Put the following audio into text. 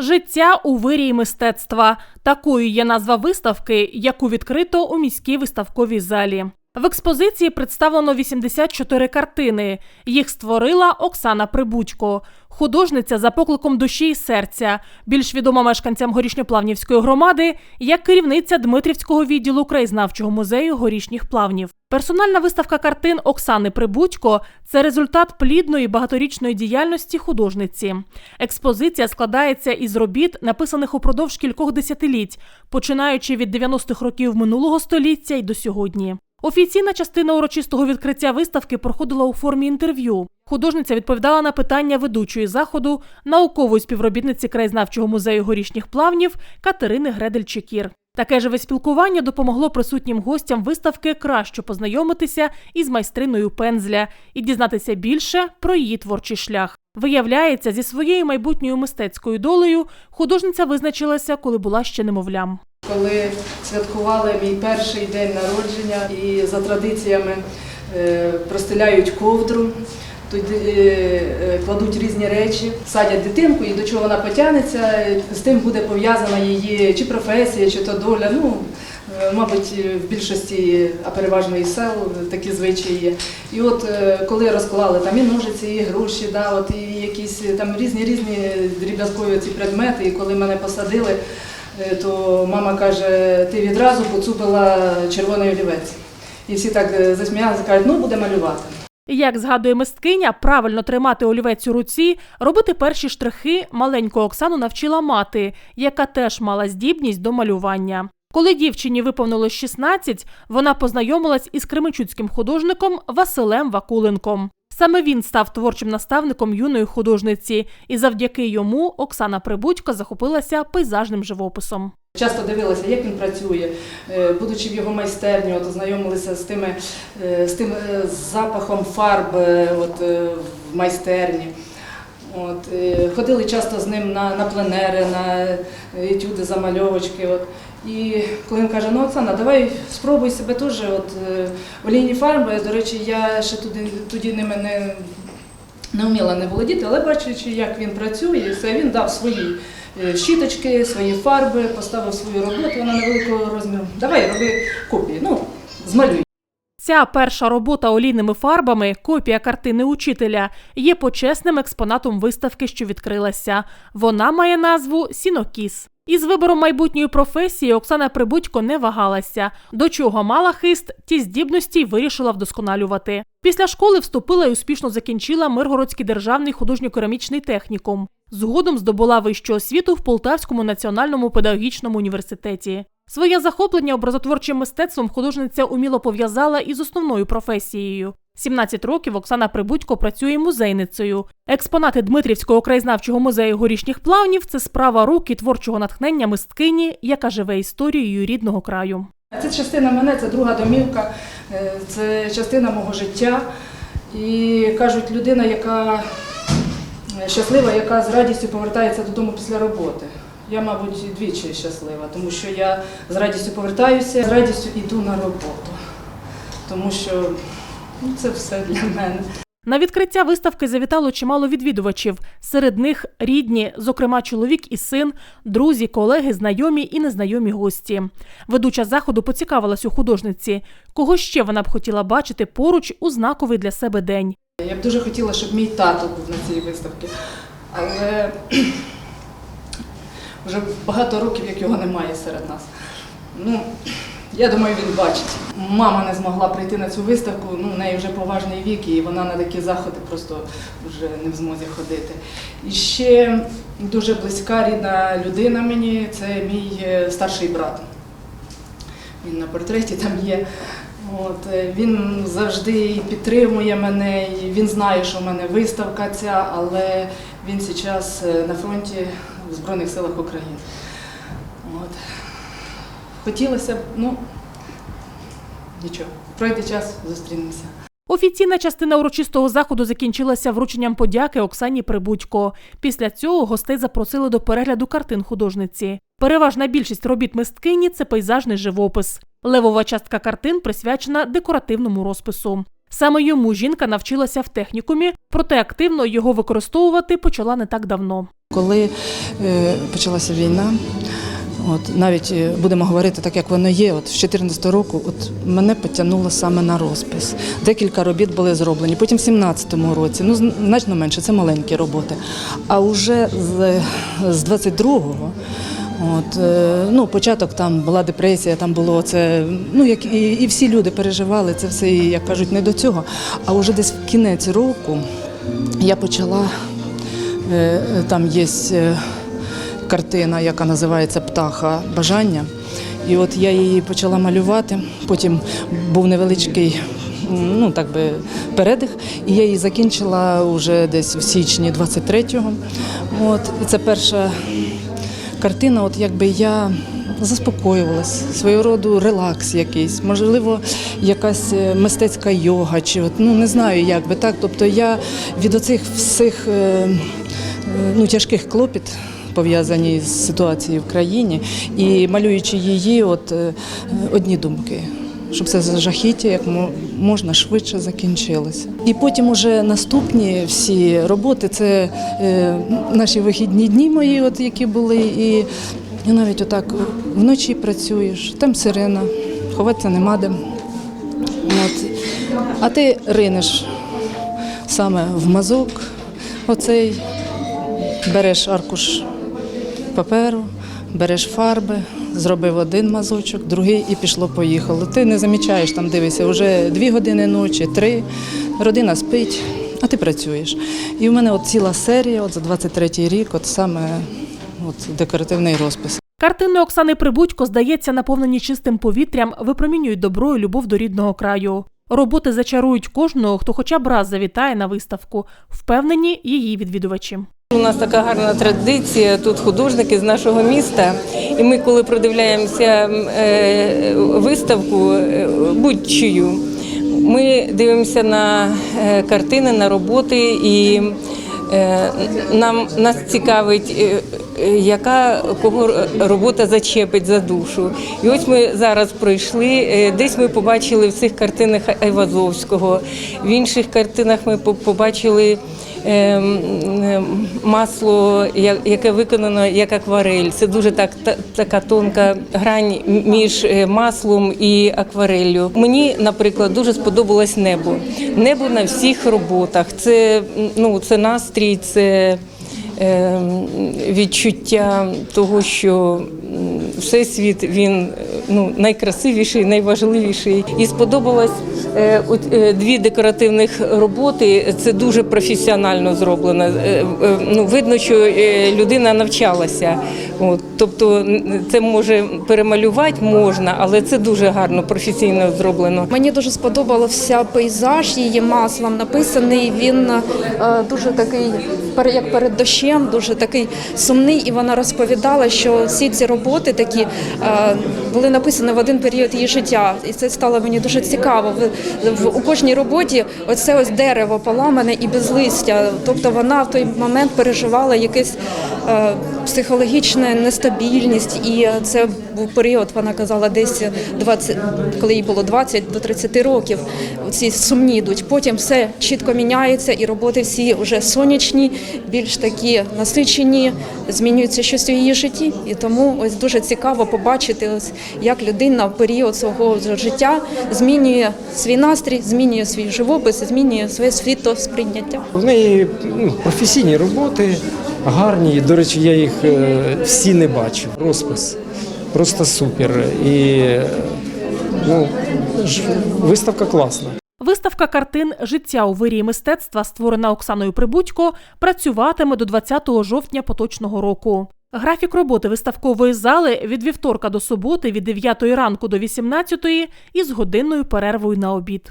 Життя у вирії мистецтва. Такою є назва виставки, яку відкрито у міській виставковій залі. В експозиції представлено 84 картини. Їх створила Оксана Прибудько, художниця за покликом душі і серця, більш відома мешканцям горішньоплавнівської громади як керівниця Дмитрівського відділу краєзнавчого музею горішніх плавнів. Персональна виставка картин Оксани Прибудько це результат плідної багаторічної діяльності художниці. Експозиція складається із робіт, написаних упродовж кількох десятиліть, починаючи від 90-х років минулого століття й до сьогодні. Офіційна частина урочистого відкриття виставки проходила у формі інтерв'ю. Художниця відповідала на питання ведучої заходу, наукової співробітниці краєзнавчого музею горішніх плавнів Катерини Гредель-Чекір. Таке живе спілкування допомогло присутнім гостям виставки краще познайомитися із майстриною пензля і дізнатися більше про її творчий шлях. Виявляється, зі своєю майбутньою мистецькою долею художниця визначилася, коли була ще немовлям. Коли святкували мій перший день народження і за традиціями е, простеляють ковдру, тоді е, кладуть різні речі, садять дитинку і до чого вона потягнеться, з тим буде пов'язана її чи професія, чи то доля. Ну, е, мабуть, в більшості, а переважно і сел такі звичаї є. І от е, коли розклали там і ножиці, і груші, да, от, і якісь там різні різні дріб'язкові ці предмети, і коли мене посадили. Е, то мама каже, ти відразу поцупила червоний олівець. І всі так е, засміялися, кажуть, ну буде малювати. Як згадує мисткиня, правильно тримати олівець у руці, робити перші штрихи маленьку Оксану навчила мати, яка теж мала здібність до малювання. Коли дівчині виповнилось 16, вона познайомилась із кременчуцьким художником Василем Вакуленком. Саме він став творчим наставником юної художниці, і завдяки йому Оксана Прибудько захопилася пейзажним живописом. Часто дивилася, як він працює, Е, будучи в його майстерні, от ознайомилися з тими е, з тим е, запахом фарб от, в майстерні. От, ходили часто з ним на, на пленери, на етюди, замальовочки. От. І коли він каже, ну Оксана, давай спробуй себе теж. От, е, олійні фарби, до речі, я ще туди, тоді ними не, не вміла не володіти, але бачачи, як він працює, все, він дав свої е, щіточки, свої фарби, поставив свою роботу, вона невеликого розміру. Давай, роби копії, ну, змалюй. Ця перша робота олійними фарбами, копія картини учителя, є почесним експонатом виставки, що відкрилася. Вона має назву Сінокіс. Із вибором майбутньої професії Оксана Прибудько не вагалася. До чого мала хист, ті здібності вирішила вдосконалювати. Після школи вступила і успішно закінчила Миргородський державний художньо-керамічний технікум. Згодом здобула вищу освіту в Полтавському національному педагогічному університеті. Своє захоплення образотворчим мистецтвом художниця уміло пов'язала із основною професією. 17 років Оксана Прибудько працює музейницею. Експонати Дмитрівського краєзнавчого музею горішніх плавнів це справа рук і творчого натхнення мисткині, яка живе історією рідного краю. Це частина мене, це друга домівка, е, це частина мого життя. І кажуть, людина, яка е, щаслива, яка з радістю повертається додому після роботи. Я, мабуть, двічі щаслива, тому що я з радістю повертаюся, з радістю йду на роботу. Тому що це все для мене. На відкриття виставки завітало чимало відвідувачів. Серед них рідні, зокрема чоловік і син, друзі, колеги, знайомі і незнайомі гості. Ведуча заходу поцікавилась у художниці, кого ще вона б хотіла бачити поруч у знаковий для себе день. Я б дуже хотіла, щоб мій тато був на цій виставці. Але вже багато років, як його немає серед нас. Ну, я думаю, він бачить. Мама не змогла прийти на цю виставку, ну, в неї вже поважний вік, і вона на такі заходи просто вже не в змозі ходити. І ще дуже близька рідна людина мені це мій е, старший брат. Він на портреті там є. От, е, він завжди підтримує мене, він знає, що в мене виставка ця, але він зараз на фронті в Збройних силах України. От. Хотілося б, ну нічого, пройде час, зустрінемося. Офіційна частина урочистого заходу закінчилася врученням подяки Оксані Прибудько. Після цього гостей запросили до перегляду картин художниці. Переважна більшість робіт мисткині це пейзажний живопис. Левова частка картин присвячена декоративному розпису. Саме йому жінка навчилася в технікумі, проте активно його використовувати почала не так давно. Коли е, почалася війна, от навіть е, будемо говорити так, як воно є. От з 14 року, от мене потягнуло саме на розпис. Декілька робіт були зроблені. Потім в 17-му році, ну значно менше, це маленькі роботи. А вже з, з 22-го. От, е, ну, початок там була депресія, там було це, ну як і, і всі люди переживали, це все, як кажуть, не до цього. А вже десь в кінець року я почала Е, Там є картина, яка називається Птаха бажання. І от я її почала малювати. Потім був невеличкий ну, так би, передих, і я її закінчила вже десь в січні 23-го. От, і це перша картина, от якби я заспокоювалась, свого роду релакс якийсь, можливо, якась е, мистецька йога, чи от, ну не знаю, як би так. Тобто я від оцих всіх е, е, ну, тяжких клопіт. Пов'язані з ситуацією в країні, і малюючи її, от е, одні думки, щоб це жахіття як мо- можна швидше закінчилося. І потім уже наступні всі роботи це е, наші вихідні дні мої, от які були, і навіть отак вночі працюєш, там сирена, ховатися нема де. От. А ти ринеш саме в мазок, оцей, береш аркуш паперу, береш фарби, зробив один мазочок, другий і пішло-поїхало. Ти не замічаєш, там дивишся, вже дві години ночі, три, родина спить, а ти працюєш. І в мене от ціла серія, от за 23-й рік, от саме от декоративний розпис. Картини Оксани Прибудько, здається, наповнені чистим повітрям, випромінюють добро і любов до рідного краю. Роботи зачарують кожного, хто хоча б раз завітає на виставку, впевнені її відвідувачі. У нас така гарна традиція. Тут художники з нашого міста. І ми, коли продивляємося е, виставку е, будь-чию, ми дивимося на е, картини, на роботи і. Нам нас цікавить, яка кого робота зачепить за душу. І ось ми зараз пройшли. е, Десь ми побачили в цих картинах Айвазовського, в інших картинах ми побачили масло, я- яке виконано як акварель. Це дуже так та- така тонка грань між е, маслом і аквареллю. Мені, наприклад, дуже сподобалось небо. Небо на всіх роботах. Це ну це настрій, це. ем, Відчуття того, що всесвіт він ну найкрасивіший, найважливіший. І сподобалось е, е, дві декоративних роботи. Це дуже професіонально зроблено. Е, е, Ну видно, що е, людина навчалася. От, тобто це може перемалювати можна, але це дуже гарно професійно зроблено. Мені дуже сподобався пейзаж, її маслом написаний. Він е, дуже такий, як перед дощем, дуже такий сумний. І вона розповідала, що всі ці роботи такі е, були написані в один період її життя. І це стало мені дуже цікаво. В- у кожній роботі оце ось дерево поламане і без листя. Тобто вона в той момент переживала якесь е, психологічна нестабільність, і це був період, вона казала, десь 20, коли їй було 20 до 30 років. Ці сумні йдуть. Потім все чітко міняється, і роботи всі вже сонячні, більш такі насичені, змінюється щось у її житті. І тому ось дуже цікаво побачити, ось як людина в період свого життя змінює свій настрій, змінює свій живопис, змінює своє світосприйняття. В неї ну, професійні роботи, гарні. До речі, я їх е, всі не бачив. Розпис просто супер. І ну, виставка класна. Виставка картин Життя у вирії мистецтва, створена Оксаною Прибудько, працюватиме до 20 жовтня поточного року. Графік роботи виставкової зали від вівторка до суботи від 9 ранку до 18 із годинною перервою на обід.